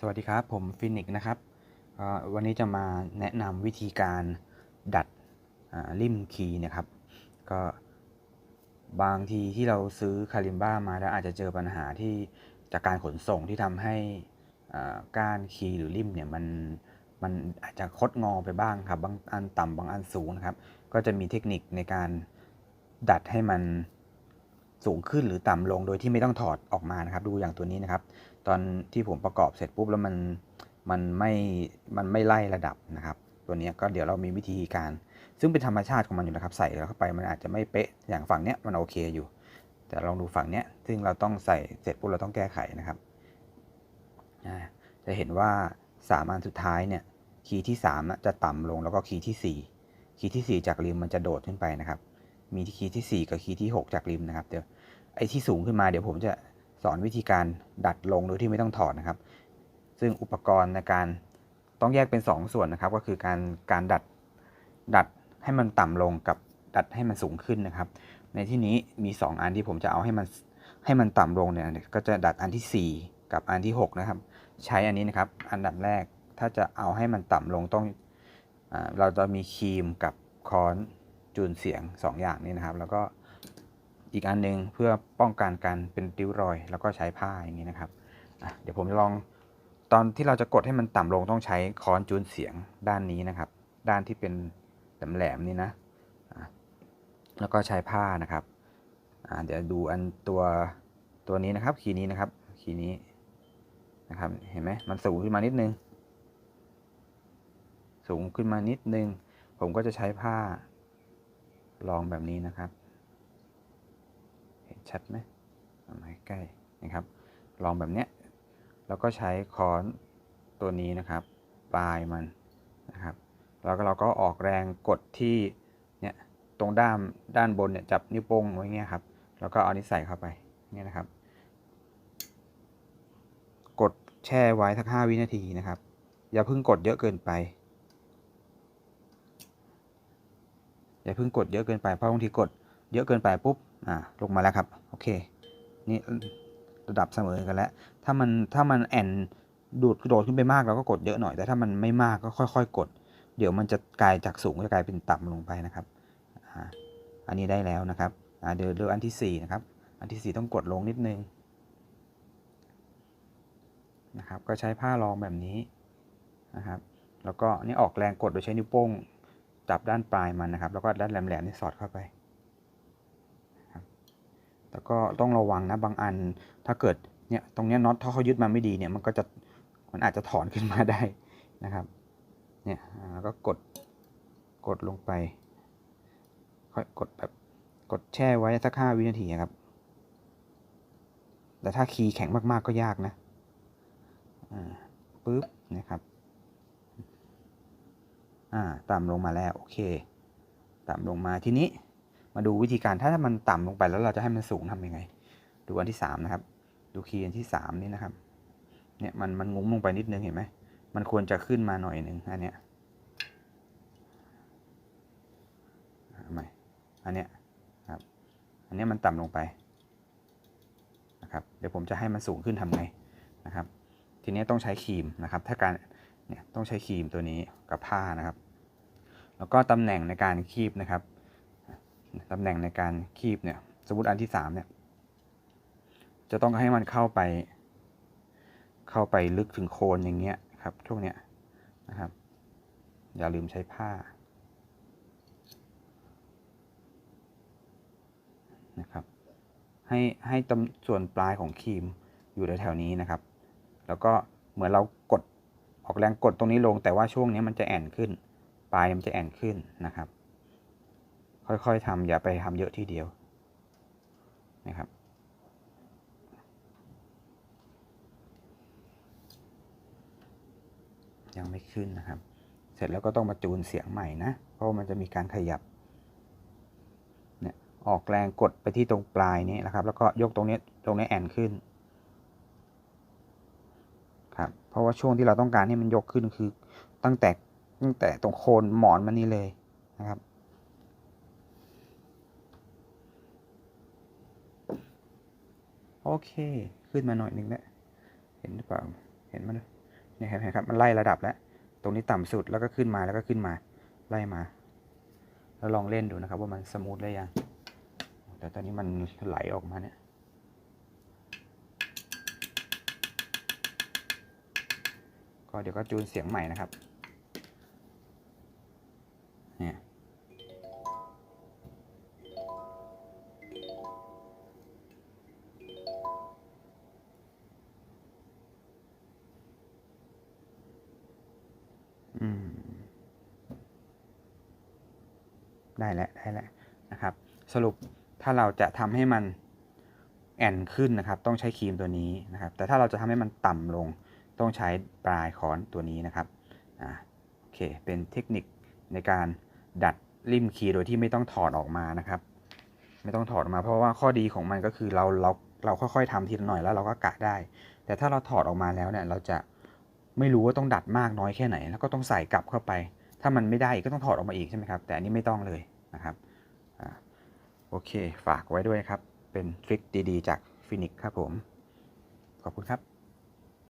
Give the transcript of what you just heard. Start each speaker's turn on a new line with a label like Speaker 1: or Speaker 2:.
Speaker 1: สวัสดีครับ ผมฟินิกส์นะครับ วันนี้จะมาแนะนำวิธีการดัดริมคีย์นะครับ ก็บางทีที่เราซื้อคาลิมบ้ามาแล้วอาจจะเจอปัญหาที่จากการขนส่งที่ทำให้ก้านคีย์หรือริมเนี่ยมันมันอาจจะคดงอไปบ้างครับ บางอันต่ำบางอันสูงนะครับ ก็จะมีเทคนิคในการดัดให้มัน สูงขึ้นหรือต่ำลงโดยที่ไม่ต้องถอดออกมานะครับ ดูอย่างตัวนี้นะครับ ตอนที่ผมประกอบเสร็จปุ๊บแล้วมันมันไม่มันไม่ไล่ระดับนะครับ ตัวนี้ก็เดี๋ยวเรามีวิธีการ ซึ่งเป็นธรรมชาติของมันอยู่นะครับ ใส่เข้าไปมันอาจจะไม่เป๊ะอย่างฝั่งเนี้ยมันโอเคอยู่ แต่ลองดูฝั่งเนี้ยซึ่งเราต้องใส่เสร็จปุ๊บเราต้องแก้ไขนะครับจะเห็นว่าสามอันสุดท้ายเนี่ยคีย์ที่3นะจะต่ำลงแล้วก็คีย์ที่ 4 คีย์ที่ 4 จากริมมันจะโดดขึ้นไปนะครับ มีที่คีย์ที่ 4 กับคีย์ที่ 6 จากริมนะครับ เดี๋ยว ไอ้ที่สูงขึ้นมาเดี๋ยวผมจะสอนวิธีการดัดลงโดยที่ไม่ต้องถอดนะครับ ซึ่งอุปกรณ์ในการต้องแยกเป็น 2 ส่วนนะครับ ก็คือการการดัดดัดให้มันต่ำลงกับดัดให้มันสูงขึ้นนะครับ ในที่นี้มี 2 อันที่ผมจะเอาให้มันให้มันต่ำลงเนี่ยก็จะดัดอันที่ 4 กับอันที่ 6 นะครับ ใช้อันนี้นะครับ อันดับแรกถ้าจะเอาให้มันต่ำลงต้องอเราจะมีครีมกับค้อนจูนเสียง 2 อย่างนี้นะครับ แล้วก็ อีกอันหนึงเพื่อป้องกันการเป็นริ้วรอย แล้วก็ใช้ผ้าอย่างนี้นะครับเดี๋ยวผมจะลองตอนที่เราจะกดให้มันต่ำลงต้องใช้ค้อนจูนเสียงด้านนี้นะครับ ด้านที่เป็นแหลมๆนี่นะแล้วก็ใช้ผ้านะครับเดี๋ยวดูอันตัวตัวนี้นะครับคีนี้นะครับคีนี้นะครับเห็นไหมมันสูงขึ้นมานิดนึง สูงขึ้นมานิดนึง ผมก็จะใช้ผ้ารองแบบนี้นะครับ ชัดไหมมาใกล้นะครับ ลองแบบเนี้ยแล้วก็ใช้ค้อนตัวนี้นะครับ ปลายมันนะครับ แล้วก็เราก็ออกแรงกดที่เนี่ยตรงด้ามด้านบนเนี่ยจับนิ้วโป้งไว้เงี้ยครับ แล้วก็เอานิ้วใส่เข้าไปเนี่ยนะครับ กดแช่ไว้สักห้าวินาทีนะครับ อย่าเพิ่งกดเยอะเกินไป อย่าเพิ่งกดเยอะเกินไปเพราะบางทีกด เยอะเกินไปปุ๊บอ่าลงมาแล้วครับโอเคนี่ระดับเสมอกันแล้ว ถ้ามันถ้ามันแอนดูดกระโดดขึ้นไปมากเราก็กดเยอะหน่อย แต่ถ้ามันไม่มากก็ค่อย ๆ กด เดี๋ยวมันจะกลายจากสูงจะกลายเป็นต่ำลงไปนะครับอ่าอันนี้ได้แล้วนะครับอ่าเดี๋ยวเดี๋ยวอันที่สี่นะครับ อันที่สี่ต้องกดลงนิดนึงนะครับ ก็ใช้ผ้ารองแบบนี้นะครับ แล้วก็นี่ออกแรงกดโดยใช้นิ้วโป้งจับด้านปลายมันนะครับ แล้วก็ด้านแหลมๆนี่สอดเข้าไป แล้วก็ต้องระวังนะบางอัน ถ้าเกิดเนี่ยตรงนี้น็อตถ้าเขายึดมาไม่ดีเนี่ยมันก็จะมันอาจจะถอนขึ้นมาได้นะครับเนี่ยแล้วก็กดกดลงไปค่อยกดแบบกดแช่ไว้สักห้าวินาทีครับ แต่ถ้าคีย์แข็งมากๆก็ยากนะอ่าปึ๊บนะครับอ่าต่ำลงมาแล้ว โอเคต่ำลงมาทีนี้ มาดูวิธีการถ้ามันต่ำลงไปแล้วเราจะให้มันสูงทำยังไง ดูอันที่สามนะครับ ดูคีย์อันที่สามนี่นะครับ เนี่ยมันมันงุ้มลงไปนิดนึงเห็นไหมมันควรจะขึ้นมาหน่อยหนึ่งอันเนี้ยทำไมอันเนี้ยครับ อันเนี้ยมันต่ำลงไปนะครับ เดี๋ยวผมจะให้มันสูงขึ้นทำไงนะครับ ทีนี้ต้องใช้ครีมนะครับ ถ้าการเนี่ยต้องใช้ครีมตัวนี้กับผ้านะครับ แล้วก็ตำแหน่งในการคีบนะครับ ตำแหน่งในการคีบเนี่ยสมมติอันที่สามเนี่ยจะต้องให้มันเข้าไป เข้าไปลึกถึงโคนอย่างเงี้ยครับช่วงเนี้ยนะครับ อย่าลืมใช้ผ้านะครับให้ให้ตำส่วนปลายของครีมอยู่แถวๆนี้นะครับ แล้วก็เหมือนเรากดออกแรงกดตรงนี้ลง แต่ว่าช่วงนี้มันจะแอนขึ้น ปลายมันจะแอนขึ้นนะครับ ค่อยๆทำอย่าไปทำเยอะทีเดียวนะครับยังไม่ขึ้นนะครับ เสร็จแล้วก็ต้องมาจูนเสียงใหม่นะ เพราะมันจะมีการขยับ เนี่ย ออกแรงกดไปที่ตรงปลายนี้นะครับ แล้วก็ยกตรงนี้ตรงนี้แอนขึ้น ครับ เพราะว่าช่วงที่เราต้องการให้มันยกขึ้นคือ ตั้งแต่ตั้งแต่ตรงโคนหมอนมันนี่เลยนะครับ โอเค ขึ้นมาหน่อยหนึ่งแล้วเห็นหรือเปล่า เห็นมันเนี่ยเห็นครับ มันไล่ระดับแล้ว ตรงนี้ต่ำสุดแล้วก็ขึ้นมาแล้วก็ขึ้นมา ไล่มา แล้วลองเล่นดูนะครับ ว่ามันสมูทได้ยัง แต่ตอนนี้มันไหลออกมาเนี่ย ก็เดี๋ยวก็จูนเสียงใหม่นะครับ ได้แล้วได้แล้วนะครับ สรุปถ้าเราจะทำให้มันแอนขึ้นนะครับ ต้องใช้ครีมตัวนี้นะครับ แต่ถ้าเราจะทำให้มันต่ำลง ต้องใช้ปลายค้อนตัวนี้นะครับอ่าโอเค เป็นเทคนิคในการดัดริมคีโดยที่ไม่ต้องถอดออกมานะครับ ไม่ต้องถอดออกมาเพราะว่าข้อดีของมันก็คือเราเราเราค่อยๆทำทีละหน่อยแล้วเราก็กะได้ แต่ถ้าเราถอดออกมาแล้วเนี่ยเราจะไม่รู้ว่าต้องดัดมากน้อยแค่ไหน แล้วก็ต้องใส่กลับเข้าไป ถ้ามันไม่ได้ก็ต้องถอดออกมาอีกใช่ไหมครับ แต่อันนี้ไม่ต้องเลยนะครับอโอเค ฝากไว้ด้วยครับ เป็นทริคดีๆ จากฟินิกครับผม ขอบคุณครับ